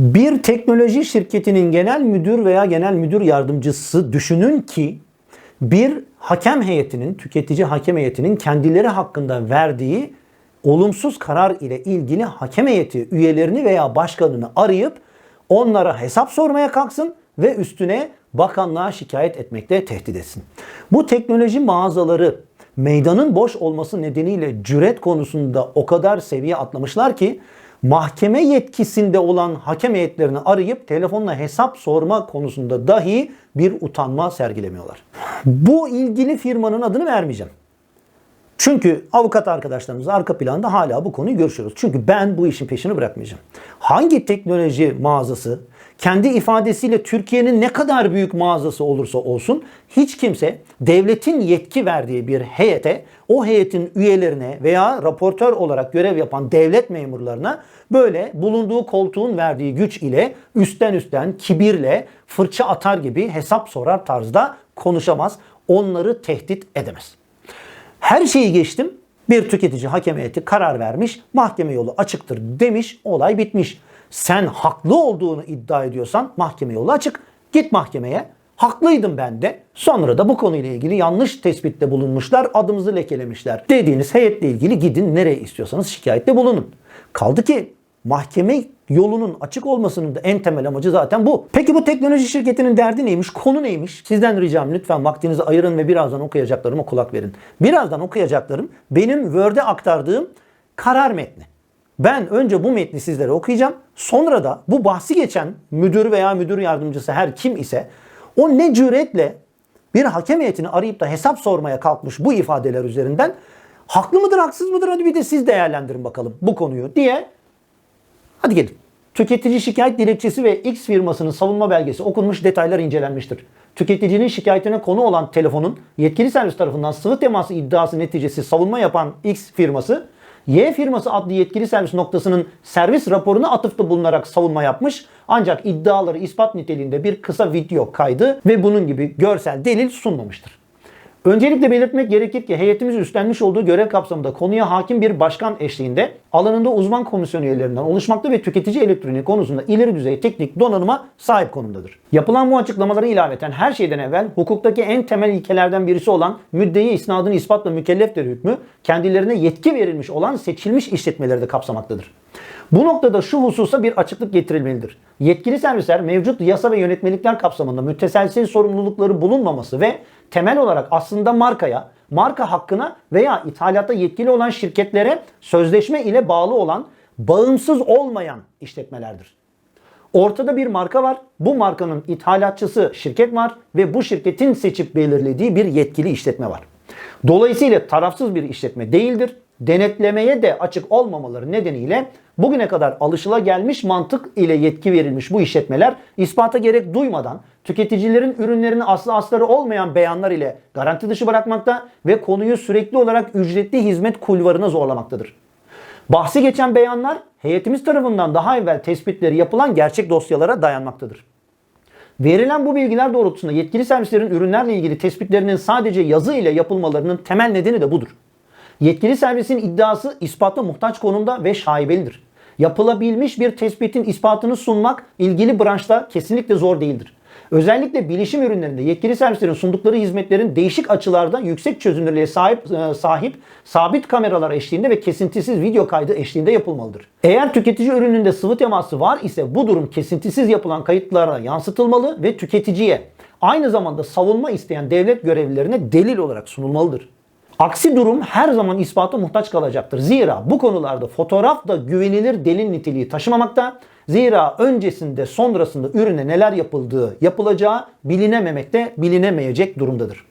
Bir teknoloji şirketinin genel müdür veya genel müdür yardımcısı düşünün ki bir hakem heyetinin, tüketici hakem heyetinin kendileri hakkında verdiği olumsuz karar ile ilgili hakem heyeti üyelerini veya başkanını arayıp onlara hesap sormaya kalksın ve üstüne bakanlığa şikayet etmekle tehdit etsin. Bu teknoloji mağazaları meydanın boş olması nedeniyle cüret konusunda o kadar seviye atlamışlar ki mahkeme yetkisinde olan hakem heyetlerini arayıp telefonla hesap sorma konusunda dahi bir utanma sergilemiyorlar. Bu ilgili firmanın adını vermeyeceğim. Çünkü avukat arkadaşlarımız arka planda hala bu konuyu görüşüyoruz. Çünkü ben bu işin peşini bırakmayacağım. Hangi teknoloji mağazası kendi ifadesiyle Türkiye'nin ne kadar büyük mağazası olursa olsun hiç kimse devletin yetki verdiği bir heyete, o heyetin üyelerine veya raportör olarak görev yapan devlet memurlarına böyle bulunduğu koltuğun verdiği güç ile üstten üstten kibirle fırça atar gibi hesap sorar tarzda konuşamaz. Onları tehdit edemez. Her şeyi geçtim. Bir tüketici hakem heyeti karar vermiş, mahkeme yolu açıktır demiş, olay bitmiş. Sen haklı olduğunu iddia ediyorsan mahkeme yolu açık. Git mahkemeye. Haklıydım ben de. Sonra da bu konuyla ilgili yanlış tespitte bulunmuşlar, adımızı lekelemişler. Dediğiniz heyetle ilgili gidin nereye istiyorsanız şikayette bulunun. Kaldı ki mahkeme yolunun açık olmasının da en temel amacı zaten bu. Peki bu teknoloji şirketinin derdi neymiş? Konu neymiş? Sizden ricam lütfen vaktinizi ayırın ve birazdan okuyacaklarıma kulak verin. Birazdan okuyacaklarım benim Word'e aktardığım karar metni. Ben önce bu metni sizlere okuyacağım. Sonra da bu bahsi geçen müdür veya müdür yardımcısı her kim ise o ne cüretle bir hakem heyetini arayıp da hesap sormaya kalkmış bu ifadeler üzerinden haklı mıdır haksız mıdır hadi bir de siz değerlendirin bakalım bu konuyu diye Hadi gelin. Tüketici şikayet dilekçesi ve X firmasının savunma belgesi okunmuş detaylar incelenmiştir. Tüketicinin şikayetine konu olan telefonun yetkili servis tarafından sıvı teması iddiası neticesi savunma yapan X firması, Y firması adlı yetkili servis noktasının servis raporuna atıfta bulunarak savunma yapmış ancak iddiaları ispat niteliğinde bir kısa video kaydı ve bunun gibi görsel delil sunmamıştır. Öncelikle belirtmek gerekir ki heyetimiz üstlenmiş olduğu görev kapsamında konuya hakim bir başkan eşliğinde alanında uzman komisyon üyelerinden oluşmakta ve tüketici elektroniği konusunda ileri düzey teknik donanıma sahip konumdadır. Yapılan bu açıklamaları ilaveten her şeyden evvel hukuktaki en temel ilkelerden birisi olan müddei isnadını ispatla mükelleftir hükmü kendilerine yetki verilmiş olan seçilmiş işletmeleri de kapsamaktadır. Bu noktada şu hususa bir açıklık getirilmelidir. Yetkili servisler mevcut yasa ve yönetmelikler kapsamında müteselsil sorumlulukları bulunmaması ve temel olarak aslında markaya, marka hakkına veya ithalatta yetkili olan şirketlere sözleşme ile bağlı olan bağımsız olmayan işletmelerdir. Ortada bir marka var. Bu markanın ithalatçısı şirket var ve bu şirketin seçip belirlediği bir yetkili işletme var. Dolayısıyla tarafsız bir işletme değildir. Denetlemeye de açık olmamaları nedeniyle bugüne kadar alışıla gelmiş mantık ile yetki verilmiş bu işletmeler ispata gerek duymadan tüketicilerin ürünlerini aslı asları olmayan beyanlar ile garanti dışı bırakmakta ve konuyu sürekli olarak ücretli hizmet kulvarına zorlamaktadır. Bahsi geçen beyanlar heyetimiz tarafından daha evvel tespitleri yapılan gerçek dosyalara dayanmaktadır. Verilen bu bilgiler doğrultusunda yetkili servislerin ürünlerle ilgili tespitlerinin sadece yazı ile yapılmalarının temel nedeni de budur. Yetkili servisin iddiası ispatla muhtaç konumda ve şaibelidir. Yapılabilmiş bir tespitin ispatını sunmak ilgili branşta kesinlikle zor değildir. Özellikle bilişim ürünlerinde yetkili servislerin sundukları hizmetlerin değişik açılarda yüksek çözünürlüğe sahip, e, sahip sabit kameralar eşliğinde ve kesintisiz video kaydı eşliğinde yapılmalıdır. Eğer tüketici ürününde sıvı teması var ise bu durum kesintisiz yapılan kayıtlara yansıtılmalı ve tüketiciye aynı zamanda savunma isteyen devlet görevlilerine delil olarak sunulmalıdır. Aksi durum her zaman ispata muhtaç kalacaktır. Zira bu konularda fotoğraf da güvenilir delil niteliği taşımamakta. Zira öncesinde sonrasında ürüne neler yapıldığı, yapılacağı bilinememekte, bilinemeyecek durumdadır.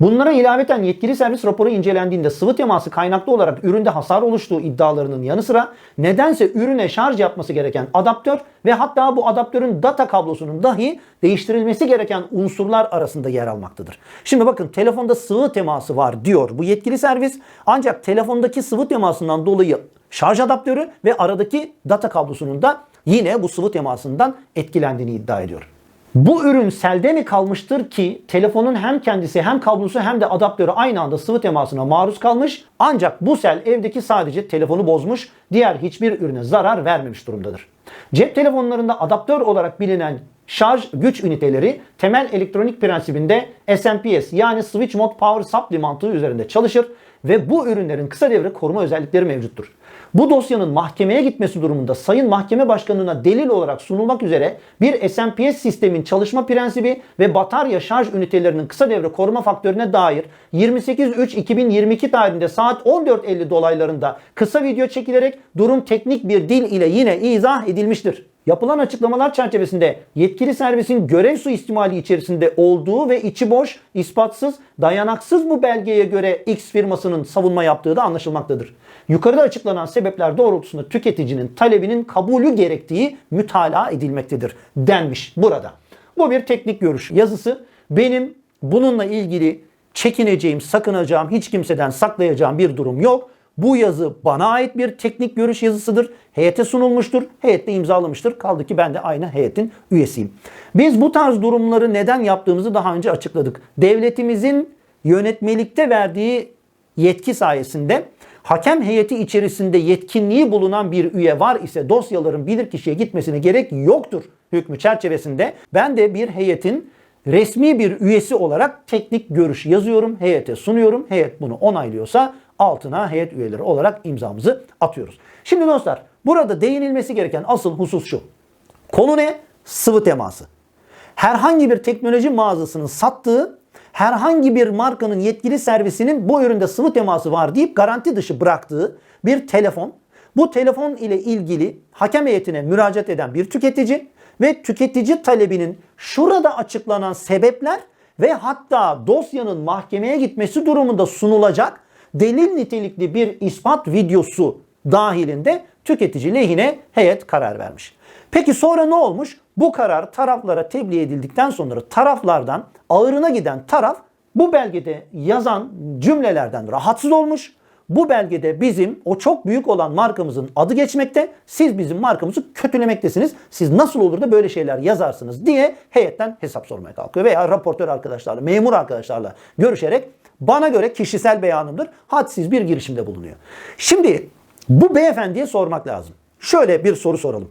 Bunlara ilaveten yetkili servis raporu incelendiğinde sıvı teması kaynaklı olarak üründe hasar oluştuğu iddialarının yanı sıra nedense ürüne şarj yapması gereken adaptör ve hatta bu adaptörün data kablosunun dahi değiştirilmesi gereken unsurlar arasında yer almaktadır. Şimdi bakın telefonda sıvı teması var diyor bu yetkili servis ancak telefondaki sıvı temasından dolayı şarj adaptörü ve aradaki data kablosunun da yine bu sıvı temasından etkilendiğini iddia ediyor. Bu ürün selde mi kalmıştır ki telefonun hem kendisi hem kablosu hem de adaptörü aynı anda sıvı temasına maruz kalmış ancak bu sel evdeki sadece telefonu bozmuş diğer hiçbir ürüne zarar vermemiş durumdadır. Cep telefonlarında adaptör olarak bilinen şarj güç üniteleri temel elektronik prensibinde SMPS yani Switch Mode Power Supply mantığı üzerinde çalışır ve bu ürünlerin kısa devre koruma özellikleri mevcuttur. Bu dosyanın mahkemeye gitmesi durumunda Sayın Mahkeme Başkanı'na delil olarak sunulmak üzere bir SMPS sistemin çalışma prensibi ve batarya şarj ünitelerinin kısa devre koruma faktörüne dair 28.3.2022 tarihinde saat 14.50 dolaylarında kısa video çekilerek durum teknik bir dil ile yine izah edilmiştir. Yapılan açıklamalar çerçevesinde yetkili servisin görev suistimali içerisinde olduğu ve içi boş, ispatsız, dayanaksız bu belgeye göre X firmasının savunma yaptığı da anlaşılmaktadır. Yukarıda açıklanan sebepler doğrultusunda tüketicinin talebinin kabulü gerektiği mütalaa edilmektedir denmiş burada. Bu bir teknik görüş yazısı. Benim bununla ilgili çekineceğim, sakınacağım, hiç kimseden saklayacağım bir durum yok. Bu yazı bana ait bir teknik görüş yazısıdır. Heyete sunulmuştur. Heyet de imzalamıştır. Kaldı ki ben de aynı heyetin üyesiyim. Biz bu tarz durumları neden yaptığımızı daha önce açıkladık. Devletimizin yönetmelikte verdiği yetki sayesinde hakem heyeti içerisinde yetkinliği bulunan bir üye var ise dosyaların bilirkişiye gitmesine gerek yoktur hükmü çerçevesinde. Ben de bir heyetin resmi bir üyesi olarak teknik görüş yazıyorum, heyete sunuyorum. Heyet bunu onaylıyorsa altına heyet üyeleri olarak imzamızı atıyoruz. Şimdi dostlar burada değinilmesi gereken asıl husus şu. Konu ne? Sıvı teması. Herhangi bir teknoloji mağazasının sattığı herhangi bir markanın yetkili servisinin bu üründe sıvı teması var deyip garanti dışı bıraktığı bir telefon. Bu telefon ile ilgili hakem heyetine müracaat eden bir tüketici ve tüketici talebinin şurada açıklanan sebepler ve hatta dosyanın mahkemeye gitmesi durumunda sunulacak delil nitelikli bir ispat videosu dahilinde tüketici lehine heyet karar vermiş. Peki sonra ne olmuş? Bu karar taraflara tebliğ edildikten sonra taraflardan ağırına giden taraf bu belgede yazan cümlelerden rahatsız olmuş. Bu belgede bizim o çok büyük olan markamızın adı geçmekte. Siz bizim markamızı kötülemektesiniz. Siz nasıl olur da böyle şeyler yazarsınız diye heyetten hesap sormaya kalkıyor. Veya raportör arkadaşlarla, memur arkadaşlarla görüşerek bana göre kişisel beyanımdır. Hadsiz bir girişimde bulunuyor. Şimdi bu beyefendiye sormak lazım. Şöyle bir soru soralım.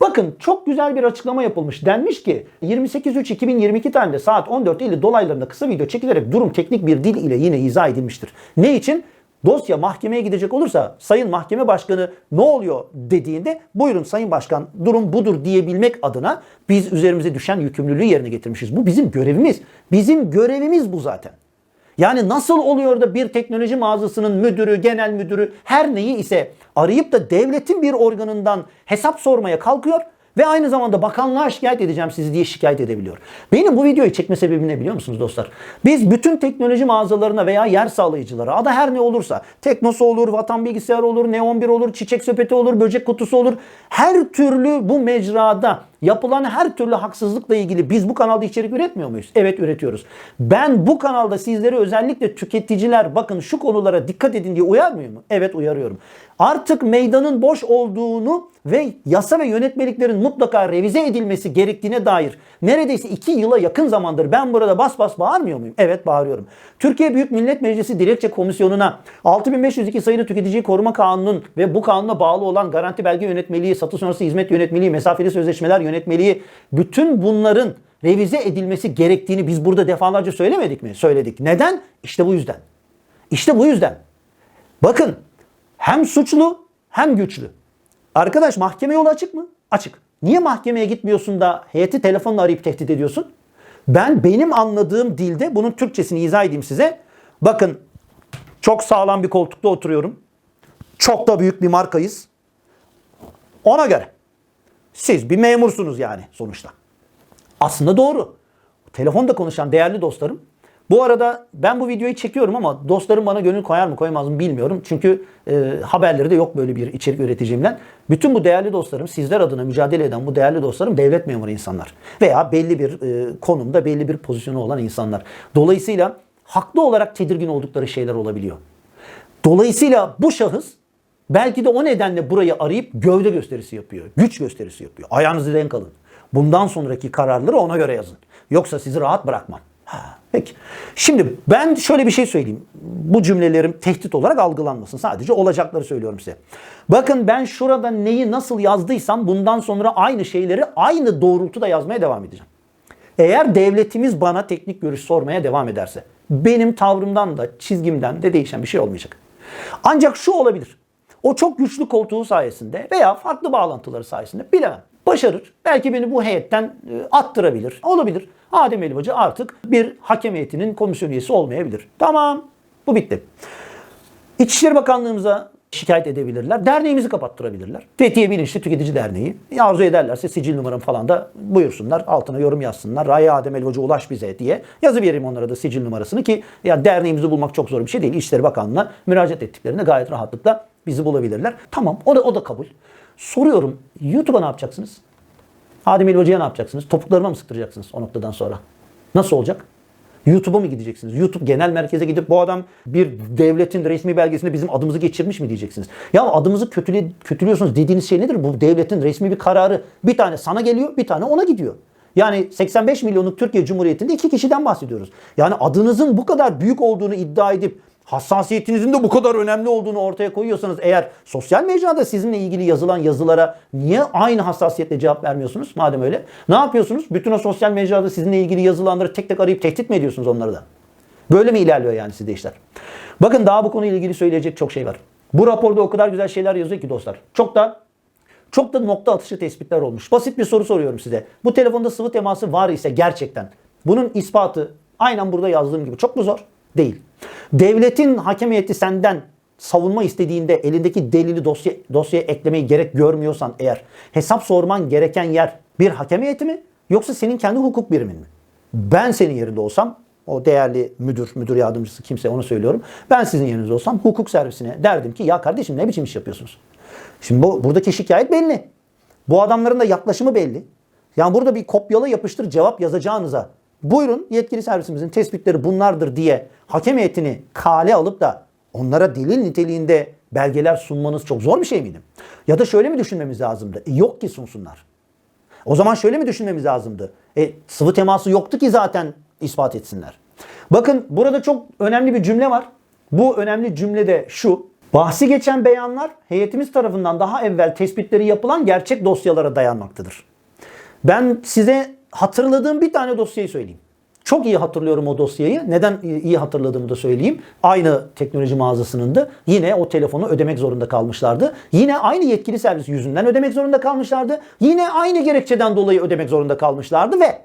Bakın çok güzel bir açıklama yapılmış. Denmiş ki 28.3.2022 tarihinde saat 14.50 dolaylarında kısa video çekilerek durum teknik bir dil ile yine izah edilmiştir. Ne için? Dosya mahkemeye gidecek olursa Sayın Mahkeme Başkanı ne oluyor dediğinde buyurun Sayın Başkan durum budur diyebilmek adına biz üzerimize düşen yükümlülüğü yerine getirmişiz. Bu bizim görevimiz. Bizim görevimiz bu zaten. Yani nasıl oluyor da bir teknoloji mağazasının müdürü, genel müdürü her neyi ise arayıp da devletin bir organından hesap sormaya kalkıyor ve aynı zamanda bakanlığa şikayet edeceğim sizi diye şikayet edebiliyor. Benim bu videoyu çekme sebebim ne biliyor musunuz dostlar? Biz bütün teknoloji mağazalarına veya yer sağlayıcılara adı her ne olursa Teknosa olur, Vatan Bilgisayar olur, Neon 1 olur, Çiçek Sepeti olur, Böcek Kutusu olur. Her türlü bu mecrada yapılan her türlü haksızlıkla ilgili biz bu kanalda içerik üretmiyor muyuz? Evet üretiyoruz. Ben bu kanalda sizleri özellikle tüketiciler bakın şu konulara dikkat edin diye uyarmıyor mu? Evet uyarıyorum. Artık meydanın boş olduğunu ve yasa ve yönetmeliklerin mutlaka revize edilmesi gerektiğine dair neredeyse iki yıla yakın zamandır ben burada bas bas bağırmıyor muyum? Evet bağırıyorum. Türkiye Büyük Millet Meclisi Dilekçe Komisyonu'na 6502 sayılı Tüketiciyi Koruma Kanunu'nun ve bu kanuna bağlı olan garanti belge yönetmeliği, satış sonrası hizmet yönetmeliği, mesafeli sözleşmeler yönetmeliği bütün bunların revize edilmesi gerektiğini biz burada defalarca söylemedik mi? Söyledik. Neden? İşte bu yüzden. İşte bu yüzden. Bakın hem suçlu hem güçlü. Arkadaş mahkeme yolu açık mı? Açık. Niye mahkemeye gitmiyorsun da heyeti telefonla arayıp tehdit ediyorsun? Ben benim anladığım dilde bunun Türkçesini izah edeyim size. Bakın çok sağlam bir koltukta oturuyorum. Çok da büyük bir markayız. Ona göre. Siz bir memursunuz yani sonuçta. Aslında doğru. Telefonda konuşan değerli dostlarım. Bu arada ben bu videoyu çekiyorum ama dostlarım bana gönül koyar mı koymaz mı bilmiyorum. Çünkü e, haberleri de yok böyle bir içerik üreticimden. Bütün bu değerli dostlarım, sizler adına mücadele eden bu değerli dostlarım devlet memuru insanlar. Veya belli bir e, konumda, belli bir pozisyonu olan insanlar. Dolayısıyla haklı olarak tedirgin oldukları şeyler olabiliyor. Dolayısıyla bu şahıs belki de o nedenle burayı arayıp gövde gösterisi yapıyor. Güç gösterisi yapıyor. Ayağınızı denk alın. Bundan sonraki kararları ona göre yazın. Yoksa sizi rahat bırakmam. Peki. Şimdi ben şöyle bir şey söyleyeyim. Bu cümlelerim tehdit olarak algılanmasın. Sadece olacakları söylüyorum size. Bakın ben şurada neyi nasıl yazdıysam bundan sonra aynı şeyleri aynı doğrultuda yazmaya devam edeceğim. Eğer devletimiz bana teknik görüş sormaya devam ederse benim tavrımdan da çizgimden de değişen bir şey olmayacak. Ancak şu olabilir. O çok güçlü koltuğu sayesinde veya farklı bağlantıları sayesinde bilemem. Başarır. Belki beni bu heyetten e, attırabilir. Olabilir. Adem Elbacı artık bir hakem heyetinin komisyon üyesi olmayabilir. Tamam. Bu bitti. İçişleri Bakanlığımıza şikayet edebilirler. Derneğimizi kapattırabilirler. Fethiye Bilinçli Tüketici Derneği. Arzu ederlerse sicil numaram falan da buyursunlar. Altına yorum yazsınlar. Raya Adem Elvacı ulaş bize diye. Yazı vereyim onlara da sicil numarasını ki ya derneğimizi bulmak çok zor bir şey değil. İçişleri Bakanlığı'na müracaat ettiklerinde gayet rahatlıkla bizi bulabilirler. Tamam o da, o da kabul. Soruyorum YouTube'a ne yapacaksınız? Adem Elvacı'ya ne yapacaksınız? Topuklarıma mı sıktıracaksınız o noktadan sonra? Nasıl olacak? YouTube'a mı gideceksiniz? YouTube genel merkeze gidip bu adam bir devletin resmi belgesinde bizim adımızı geçirmiş mi diyeceksiniz? Ya adımızı kötüle, kötülüyorsunuz dediğiniz şey nedir? Bu devletin resmi bir kararı bir tane sana geliyor bir tane ona gidiyor. Yani 85 milyonluk Türkiye Cumhuriyeti'nde iki kişiden bahsediyoruz. Yani adınızın bu kadar büyük olduğunu iddia edip hassasiyetinizin de bu kadar önemli olduğunu ortaya koyuyorsanız eğer sosyal mecrada sizinle ilgili yazılan yazılara niye aynı hassasiyetle cevap vermiyorsunuz madem öyle? Ne yapıyorsunuz? Bütün o sosyal mecrada sizinle ilgili yazılanları tek tek arayıp tehdit mi ediyorsunuz onları da? Böyle mi ilerliyor yani sizde işler? Bakın daha bu konuyla ilgili söyleyecek çok şey var. Bu raporda o kadar güzel şeyler yazıyor ki dostlar. Çok da çok da nokta atışı tespitler olmuş. Basit bir soru soruyorum size. Bu telefonda sıvı teması var ise gerçekten bunun ispatı aynen burada yazdığım gibi çok mu zor? Değil. Devletin hakem heyeti senden savunma istediğinde elindeki delili dosya, dosyaya eklemeyi gerek görmüyorsan eğer hesap sorman gereken yer bir hakem mi yoksa senin kendi hukuk birimin mi? Ben senin yerinde olsam o değerli müdür, müdür yardımcısı kimse onu söylüyorum. Ben sizin yerinizde olsam hukuk servisine derdim ki ya kardeşim ne biçim iş yapıyorsunuz? Şimdi bu, buradaki şikayet belli. Bu adamların da yaklaşımı belli. Yani burada bir kopyala yapıştır cevap yazacağınıza buyurun yetkili servisimizin tespitleri bunlardır diye hakem heyetini kale alıp da onlara delil niteliğinde belgeler sunmanız çok zor bir şey miydi? Ya da şöyle mi düşünmemiz lazımdı? E, yok ki sunsunlar. O zaman şöyle mi düşünmemiz lazımdı? E, sıvı teması yoktu ki zaten ispat etsinler. Bakın burada çok önemli bir cümle var. Bu önemli cümle de şu. Bahsi geçen beyanlar heyetimiz tarafından daha evvel tespitleri yapılan gerçek dosyalara dayanmaktadır. Ben size hatırladığım bir tane dosyayı söyleyeyim. Çok iyi hatırlıyorum o dosyayı. Neden iyi hatırladığımı da söyleyeyim. Aynı teknoloji mağazasının da yine o telefonu ödemek zorunda kalmışlardı. Yine aynı yetkili servis yüzünden ödemek zorunda kalmışlardı. Yine aynı gerekçeden dolayı ödemek zorunda kalmışlardı ve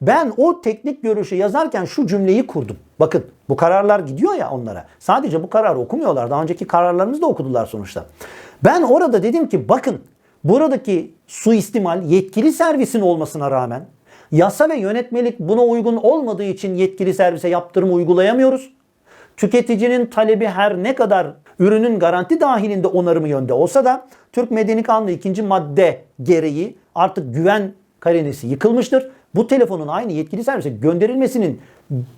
ben o teknik görüşü yazarken şu cümleyi kurdum. Bakın bu kararlar gidiyor ya onlara. Sadece bu kararı okumuyorlar. Daha önceki kararlarımızı da okudular sonuçta. Ben orada dedim ki bakın buradaki suistimal yetkili servisin olmasına rağmen Yasa ve yönetmelik buna uygun olmadığı için yetkili servise yaptırım uygulayamıyoruz. Tüketicinin talebi her ne kadar ürünün garanti dahilinde onarımı yönde olsa da Türk Medeni Kanunu 2. madde gereği artık güven karenesi yıkılmıştır. Bu telefonun aynı yetkili servise gönderilmesinin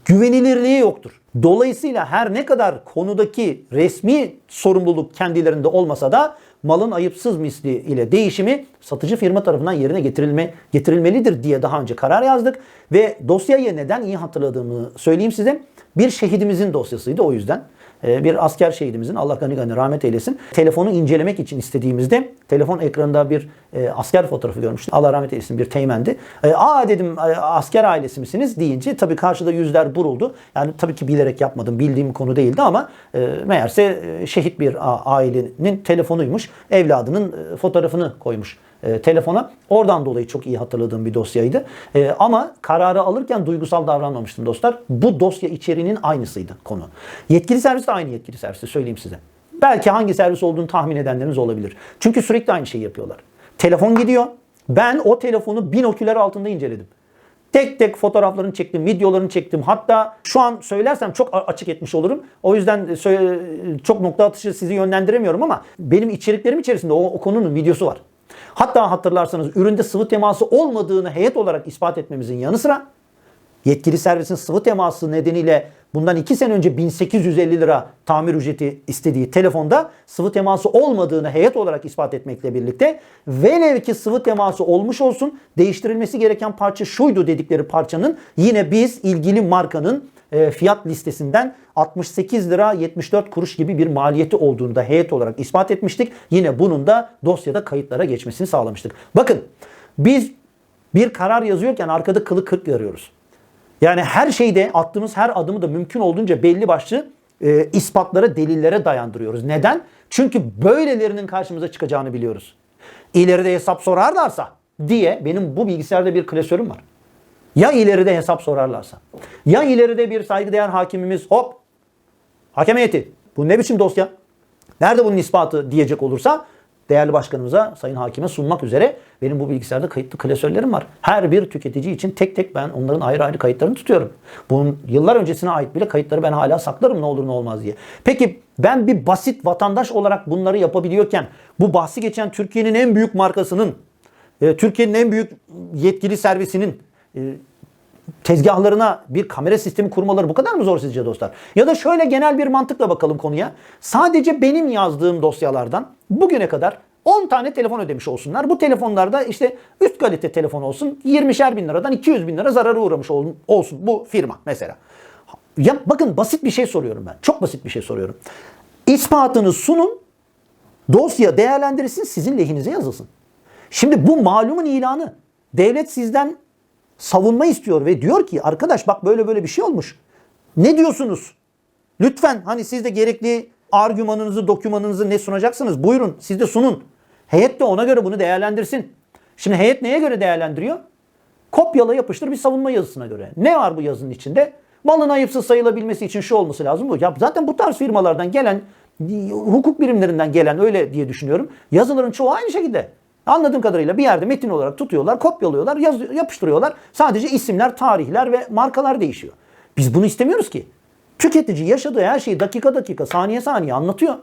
güvenilirliği yoktur. Dolayısıyla her ne kadar konudaki resmi sorumluluk kendilerinde olmasa da malın ayıpsız misli ile değişimi satıcı firma tarafından yerine getirilme getirilmelidir diye daha önce karar yazdık ve dosyayı neden iyi hatırladığımı söyleyeyim size. Bir şehidimizin dosyasıydı o yüzden. Ee, bir asker şehidimizin Allah gani gani rahmet eylesin. Telefonu incelemek için istediğimizde telefon ekranında bir e, asker fotoğrafı görmüştüm. Allah rahmet eylesin bir teğmendi. E, Aa dedim asker ailesi misiniz deyince tabii karşıda yüzler buruldu. Yani tabii ki bilerek yapmadım. Bildiğim konu değildi ama e, meğerse şehit bir ailenin telefonuymuş. Evladının fotoğrafını koymuş e, telefona. Oradan dolayı çok iyi hatırladığım bir dosyaydı. E, ama kararı alırken duygusal davranmamıştım dostlar. Bu dosya içeriğinin aynısıydı konu. Yetkili servis de aynı yetkili servisi söyleyeyim size. Belki hangi servis olduğunu tahmin edenleriniz olabilir. Çünkü sürekli aynı şeyi yapıyorlar. Telefon gidiyor. Ben o telefonu binoküler altında inceledim. Tek tek fotoğraflarını çektim, videolarını çektim. Hatta şu an söylersem çok açık etmiş olurum. O yüzden çok nokta atışı sizi yönlendiremiyorum ama benim içeriklerim içerisinde o, o konunun videosu var. Hatta hatırlarsanız üründe sıvı teması olmadığını heyet olarak ispat etmemizin yanı sıra yetkili servisin sıvı teması nedeniyle bundan 2 sene önce 1850 lira tamir ücreti istediği telefonda sıvı teması olmadığını heyet olarak ispat etmekle birlikte velev ki sıvı teması olmuş olsun değiştirilmesi gereken parça şuydu dedikleri parçanın yine biz ilgili markanın e, fiyat listesinden 68 lira 74 kuruş gibi bir maliyeti olduğunu da heyet olarak ispat etmiştik. Yine bunun da dosyada kayıtlara geçmesini sağlamıştık. Bakın biz bir karar yazıyorken arkada kılı kırk yarıyoruz. Yani her şeyde attığımız her adımı da mümkün olduğunca belli başlı e, ispatlara, delillere dayandırıyoruz. Neden? Çünkü böylelerinin karşımıza çıkacağını biliyoruz. İleride hesap sorarlarsa diye benim bu bilgisayarda bir klasörüm var. Ya ileride hesap sorarlarsa. Ya ileride bir saygıdeğer hakimimiz hop hakem heyeti bu ne biçim dosya? Nerede bunun ispatı diyecek olursa değerli başkanımıza, sayın hakime sunmak üzere benim bu bilgisayarda kayıtlı klasörlerim var. Her bir tüketici için tek tek ben onların ayrı ayrı kayıtlarını tutuyorum. Bunun yıllar öncesine ait bile kayıtları ben hala saklarım ne olur ne olmaz diye. Peki ben bir basit vatandaş olarak bunları yapabiliyorken bu bahsi geçen Türkiye'nin en büyük markasının, e, Türkiye'nin en büyük yetkili servisinin tezgahlarına bir kamera sistemi kurmaları bu kadar mı zor sizce dostlar? Ya da şöyle genel bir mantıkla bakalım konuya. Sadece benim yazdığım dosyalardan bugüne kadar 10 tane telefon ödemiş olsunlar. Bu telefonlarda işte üst kalite telefon olsun 20'şer bin liradan 200 bin lira zarara uğramış ol- olsun bu firma mesela. Ya bakın basit bir şey soruyorum ben. Çok basit bir şey soruyorum. İspatını sunun, dosya değerlendirilsin, sizin lehinize yazılsın. Şimdi bu malumun ilanı. Devlet sizden savunma istiyor ve diyor ki arkadaş bak böyle böyle bir şey olmuş. Ne diyorsunuz? Lütfen hani siz de gerekli argümanınızı, dokümanınızı ne sunacaksınız? Buyurun siz de sunun. Heyet de ona göre bunu değerlendirsin. Şimdi heyet neye göre değerlendiriyor? Kopyala yapıştır bir savunma yazısına göre. Ne var bu yazının içinde? Malın ayıpsız sayılabilmesi için şu olması lazım bu. Ya zaten bu tarz firmalardan gelen, hukuk birimlerinden gelen öyle diye düşünüyorum. Yazıların çoğu aynı şekilde. Anladığım kadarıyla bir yerde metin olarak tutuyorlar, kopyalıyorlar, yaz, yapıştırıyorlar. Sadece isimler, tarihler ve markalar değişiyor. Biz bunu istemiyoruz ki. Tüketici yaşadığı her şeyi dakika dakika, saniye saniye anlatıyor.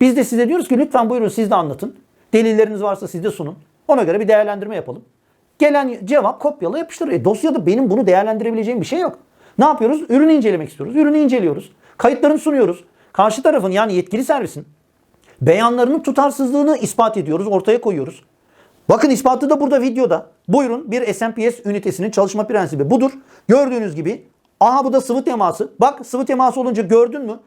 Biz de size diyoruz ki lütfen buyurun siz de anlatın. Delilleriniz varsa siz de sunun. Ona göre bir değerlendirme yapalım. Gelen cevap kopyala yapıştır. E, dosyada benim bunu değerlendirebileceğim bir şey yok. Ne yapıyoruz? Ürünü incelemek istiyoruz. Ürünü inceliyoruz. Kayıtlarını sunuyoruz. Karşı tarafın yani yetkili servisin beyanlarının tutarsızlığını ispat ediyoruz, ortaya koyuyoruz. Bakın ispatı da burada videoda. Buyurun bir SMPS ünitesinin çalışma prensibi budur. Gördüğünüz gibi aha bu da sıvı teması. Bak sıvı teması olunca gördün mü?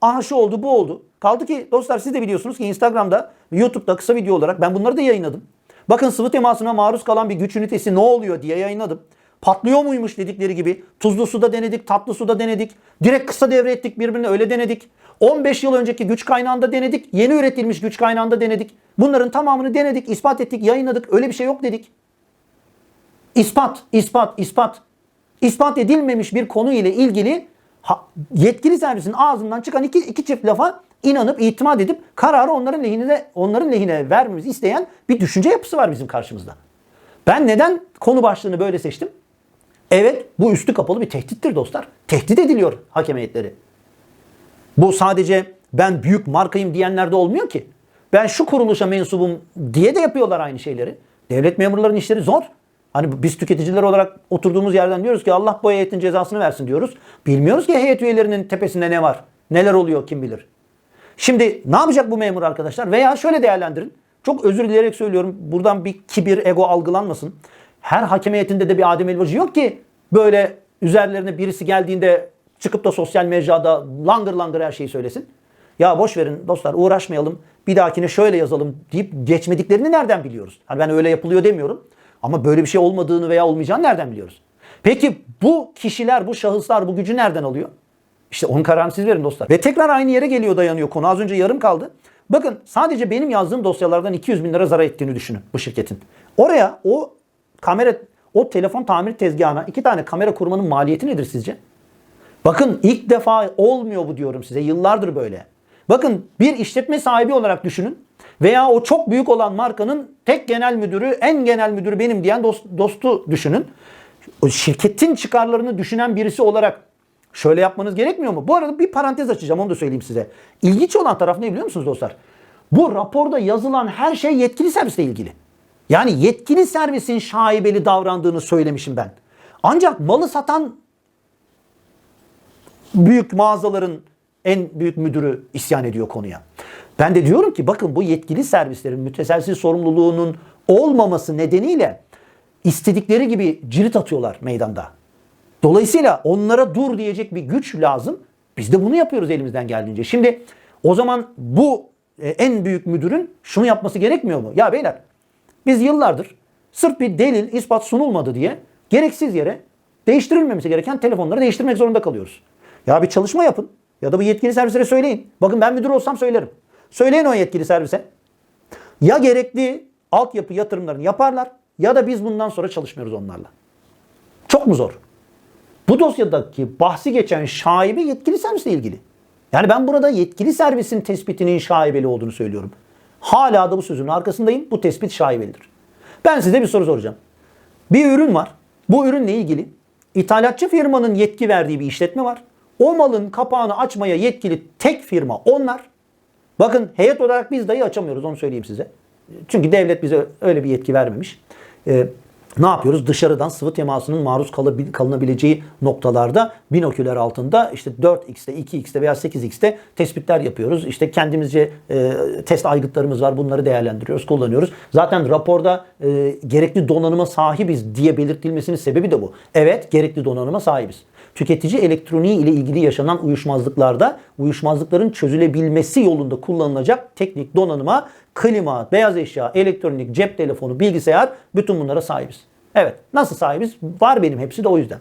Aha şu oldu bu oldu. Kaldı ki dostlar siz de biliyorsunuz ki Instagram'da, YouTube'da kısa video olarak ben bunları da yayınladım. Bakın sıvı temasına maruz kalan bir güç ünitesi ne oluyor diye yayınladım. Patlıyor muymuş dedikleri gibi. Tuzlu suda denedik, tatlı suda denedik. Direkt kısa devre ettik birbirine öyle denedik. 15 yıl önceki güç kaynağında denedik. Yeni üretilmiş güç kaynağında denedik. Bunların tamamını denedik, ispat ettik, yayınladık. Öyle bir şey yok dedik. İspat, ispat, ispat. İspat edilmemiş bir konu ile ilgili yetkili servisin ağzından çıkan iki, iki çift lafa inanıp itimat edip kararı onların lehine onların lehine vermemizi isteyen bir düşünce yapısı var bizim karşımızda. Ben neden konu başlığını böyle seçtim? Evet bu üstü kapalı bir tehdittir dostlar. Tehdit ediliyor hakem heyetleri. Bu sadece ben büyük markayım diyenlerde olmuyor ki. Ben şu kuruluşa mensubum diye de yapıyorlar aynı şeyleri. Devlet memurlarının işleri zor. Hani biz tüketiciler olarak oturduğumuz yerden diyoruz ki Allah bu heyetin cezasını versin diyoruz. Bilmiyoruz ki heyet üyelerinin tepesinde ne var? Neler oluyor kim bilir. Şimdi ne yapacak bu memur arkadaşlar? Veya şöyle değerlendirin. Çok özür dileyerek söylüyorum. Buradan bir kibir, ego algılanmasın. Her hakem heyetinde de bir Adem Elvacı yok ki böyle üzerlerine birisi geldiğinde çıkıp da sosyal mecrada langır langır her şeyi söylesin. Ya boş verin dostlar uğraşmayalım. Bir dahakine şöyle yazalım deyip geçmediklerini nereden biliyoruz? Hani ben öyle yapılıyor demiyorum. Ama böyle bir şey olmadığını veya olmayacağını nereden biliyoruz? Peki bu kişiler, bu şahıslar bu gücü nereden alıyor? İşte onun kararını siz verin dostlar. Ve tekrar aynı yere geliyor dayanıyor konu. Az önce yarım kaldı. Bakın sadece benim yazdığım dosyalardan 200 bin lira zarar ettiğini düşünün bu şirketin. Oraya o kamera, o telefon tamir tezgahına iki tane kamera kurmanın maliyeti nedir sizce? Bakın ilk defa olmuyor bu diyorum size. Yıllardır böyle. Bakın bir işletme sahibi olarak düşünün. Veya o çok büyük olan markanın tek genel müdürü, en genel müdürü benim diyen dost, dostu düşünün. O şirketin çıkarlarını düşünen birisi olarak şöyle yapmanız gerekmiyor mu? Bu arada bir parantez açacağım onu da söyleyeyim size. İlginç olan taraf ne biliyor musunuz dostlar? Bu raporda yazılan her şey yetkili servisle ilgili. Yani yetkili servisin şaibeli davrandığını söylemişim ben. Ancak malı satan büyük mağazaların en büyük müdürü isyan ediyor konuya. Ben de diyorum ki bakın bu yetkili servislerin müteselsiz sorumluluğunun olmaması nedeniyle istedikleri gibi cirit atıyorlar meydanda. Dolayısıyla onlara dur diyecek bir güç lazım. Biz de bunu yapıyoruz elimizden geldiğince. Şimdi o zaman bu e, en büyük müdürün şunu yapması gerekmiyor mu? Ya beyler biz yıllardır sırf bir delil, ispat sunulmadı diye gereksiz yere değiştirilmemesi gereken telefonları değiştirmek zorunda kalıyoruz. Ya bir çalışma yapın ya da bu yetkili servislere söyleyin. Bakın ben müdür olsam söylerim. Söyleyin o yetkili servise. Ya gerekli altyapı yatırımlarını yaparlar ya da biz bundan sonra çalışmıyoruz onlarla. Çok mu zor? Bu dosyadaki bahsi geçen şaibe yetkili servisle ilgili. Yani ben burada yetkili servisin tespitinin şaibeli olduğunu söylüyorum. Hala da bu sözün arkasındayım. Bu tespit şaibelidir. Ben size bir soru soracağım. Bir ürün var. Bu ürünle ilgili ithalatçı firmanın yetki verdiği bir işletme var. O malın kapağını açmaya yetkili tek firma onlar. Bakın heyet olarak biz dahi açamıyoruz onu söyleyeyim size. Çünkü devlet bize öyle bir yetki vermemiş. Ee, ne yapıyoruz? Dışarıdan sıvı temasının maruz kalınabileceği noktalarda binoküler altında işte 4x'te, 2x'te veya 8x'te tespitler yapıyoruz. İşte kendimizce e, test aygıtlarımız var. Bunları değerlendiriyoruz, kullanıyoruz. Zaten raporda e, gerekli donanıma sahibiz diye belirtilmesinin sebebi de bu. Evet, gerekli donanıma sahibiz. Tüketici elektroniği ile ilgili yaşanan uyuşmazlıklarda uyuşmazlıkların çözülebilmesi yolunda kullanılacak teknik donanıma klima, beyaz eşya, elektronik, cep telefonu, bilgisayar bütün bunlara sahibiz. Evet. Nasıl sahibiz? Var benim hepsi de o yüzden.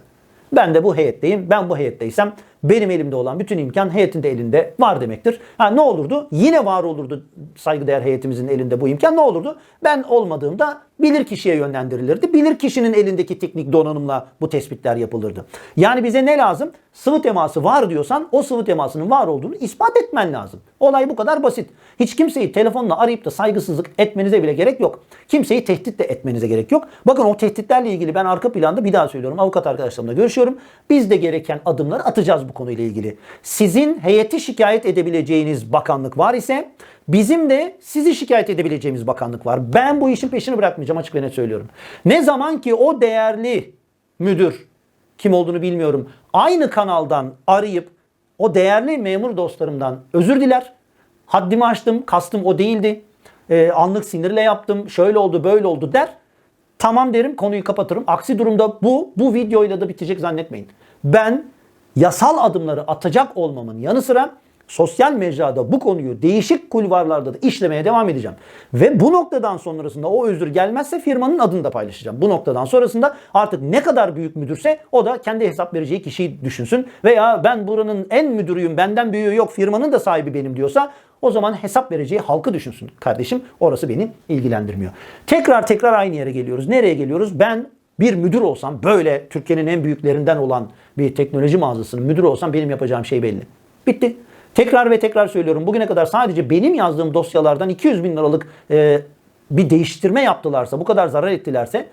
Ben de bu heyetteyim. Ben bu heyetteysem benim elimde olan bütün imkan heyetin de elinde var demektir. Ha ne olurdu? Yine var olurdu saygıdeğer heyetimizin elinde bu imkan. Ne olurdu? Ben olmadığımda bilir kişiye yönlendirilirdi. Bilir kişinin elindeki teknik donanımla bu tespitler yapılırdı. Yani bize ne lazım? Sıvı teması var diyorsan o sıvı temasının var olduğunu ispat etmen lazım. Olay bu kadar basit. Hiç kimseyi telefonla arayıp da saygısızlık etmenize bile gerek yok. Kimseyi tehdit de etmenize gerek yok. Bakın o tehditlerle ilgili ben arka planda bir daha söylüyorum. Avukat arkadaşlarımla görüşüyorum. Biz de gereken adımları atacağız bu konuyla ilgili. Sizin heyeti şikayet edebileceğiniz bakanlık var ise bizim de sizi şikayet edebileceğimiz bakanlık var. Ben bu işin peşini bırakmayacağım açık ve net söylüyorum. Ne zaman ki o değerli müdür kim olduğunu bilmiyorum. Aynı kanaldan arayıp o değerli memur dostlarımdan özür diler. Haddimi aştım, kastım o değildi. Ee, anlık sinirle yaptım, şöyle oldu, böyle oldu der. Tamam derim, konuyu kapatırım. Aksi durumda bu, bu videoyla da bitecek zannetmeyin. Ben yasal adımları atacak olmamın yanı sıra sosyal mecrada bu konuyu değişik kulvarlarda da işlemeye devam edeceğim. Ve bu noktadan sonrasında o özür gelmezse firmanın adını da paylaşacağım. Bu noktadan sonrasında artık ne kadar büyük müdürse o da kendi hesap vereceği kişiyi düşünsün. Veya ben buranın en müdürüyüm benden büyüğü yok firmanın da sahibi benim diyorsa o zaman hesap vereceği halkı düşünsün kardeşim. Orası beni ilgilendirmiyor. Tekrar tekrar aynı yere geliyoruz. Nereye geliyoruz? Ben bir müdür olsam böyle Türkiye'nin en büyüklerinden olan bir teknoloji mağazasının müdürü olsam benim yapacağım şey belli. Bitti. Tekrar ve tekrar söylüyorum. Bugüne kadar sadece benim yazdığım dosyalardan 200 bin liralık e, bir değiştirme yaptılarsa, bu kadar zarar ettilerse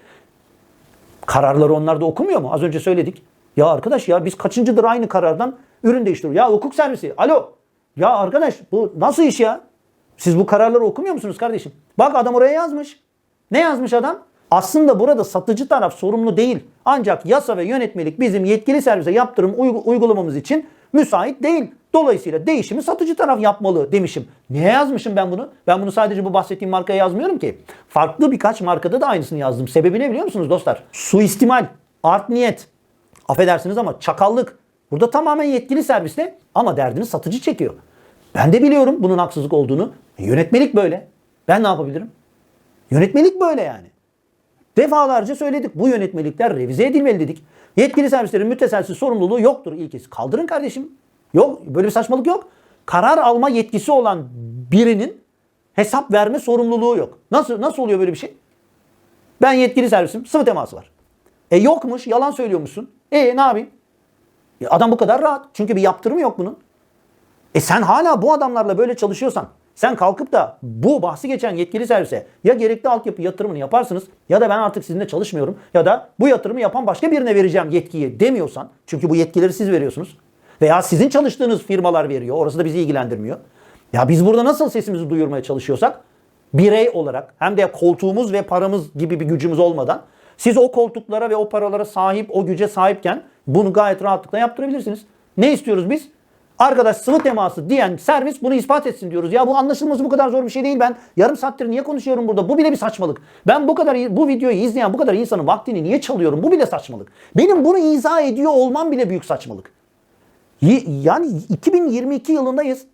kararları onlar da okumuyor mu? Az önce söyledik. Ya arkadaş ya biz kaçıncıdır aynı karardan ürün değiştiriyoruz. Ya hukuk servisi alo. Ya arkadaş bu nasıl iş ya? Siz bu kararları okumuyor musunuz kardeşim? Bak adam oraya yazmış. Ne yazmış adam? Aslında burada satıcı taraf sorumlu değil. Ancak yasa ve yönetmelik bizim yetkili servise yaptırım uygu- uygulamamız için müsait değil. Dolayısıyla değişimi satıcı taraf yapmalı demişim. Niye yazmışım ben bunu? Ben bunu sadece bu bahsettiğim markaya yazmıyorum ki. Farklı birkaç markada da aynısını yazdım. Sebebi ne biliyor musunuz dostlar? Suistimal, art niyet, affedersiniz ama çakallık. Burada tamamen yetkili serviste ama derdini satıcı çekiyor. Ben de biliyorum bunun haksızlık olduğunu. Yönetmelik böyle. Ben ne yapabilirim? Yönetmelik böyle yani. Defalarca söyledik. Bu yönetmelikler revize edilmeli dedik. Yetkili servislerin müteselsiz sorumluluğu yoktur ilkesi. Kaldırın kardeşim. Yok böyle bir saçmalık yok. Karar alma yetkisi olan birinin hesap verme sorumluluğu yok. Nasıl nasıl oluyor böyle bir şey? Ben yetkili servisim. Sıvı teması var. E yokmuş. Yalan söylüyormuşsun. E ne yapayım? Ya adam bu kadar rahat. Çünkü bir yaptırımı yok bunun. E sen hala bu adamlarla böyle çalışıyorsan sen kalkıp da bu bahsi geçen yetkili servise ya gerekli altyapı yatırımını yaparsınız ya da ben artık sizinle çalışmıyorum ya da bu yatırımı yapan başka birine vereceğim yetkiyi demiyorsan çünkü bu yetkileri siz veriyorsunuz veya sizin çalıştığınız firmalar veriyor orası da bizi ilgilendirmiyor. Ya biz burada nasıl sesimizi duyurmaya çalışıyorsak birey olarak hem de koltuğumuz ve paramız gibi bir gücümüz olmadan siz o koltuklara ve o paralara sahip, o güce sahipken bunu gayet rahatlıkla yaptırabilirsiniz. Ne istiyoruz biz? Arkadaş sıvı teması diyen servis bunu ispat etsin diyoruz. Ya bu anlaşılması bu kadar zor bir şey değil. Ben yarım saattir niye konuşuyorum burada? Bu bile bir saçmalık. Ben bu kadar bu videoyu izleyen bu kadar insanın vaktini niye çalıyorum? Bu bile saçmalık. Benim bunu izah ediyor olmam bile büyük saçmalık. Yani 2022 yılındayız.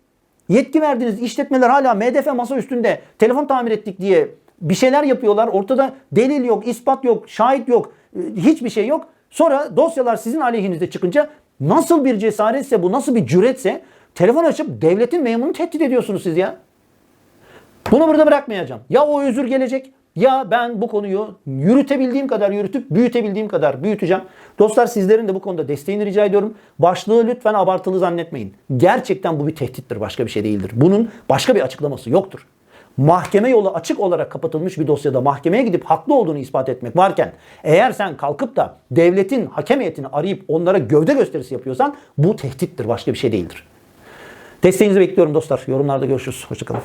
Yetki verdiğiniz işletmeler hala MDF masa üstünde telefon tamir ettik diye bir şeyler yapıyorlar. Ortada delil yok, ispat yok, şahit yok, hiçbir şey yok. Sonra dosyalar sizin aleyhinizde çıkınca nasıl bir cesaretse bu, nasıl bir cüretse telefon açıp devletin memurunu tehdit ediyorsunuz siz ya. Bunu burada bırakmayacağım. Ya o özür gelecek ya ben bu konuyu yürütebildiğim kadar yürütüp büyütebildiğim kadar büyüteceğim. Dostlar sizlerin de bu konuda desteğini rica ediyorum. Başlığı lütfen abartılı zannetmeyin. Gerçekten bu bir tehdittir başka bir şey değildir. Bunun başka bir açıklaması yoktur. Mahkeme yolu açık olarak kapatılmış bir dosyada mahkemeye gidip haklı olduğunu ispat etmek varken eğer sen kalkıp da devletin hakem heyetini arayıp onlara gövde gösterisi yapıyorsan bu tehdittir başka bir şey değildir. Desteğinizi bekliyorum dostlar. Yorumlarda görüşürüz. Hoşçakalın.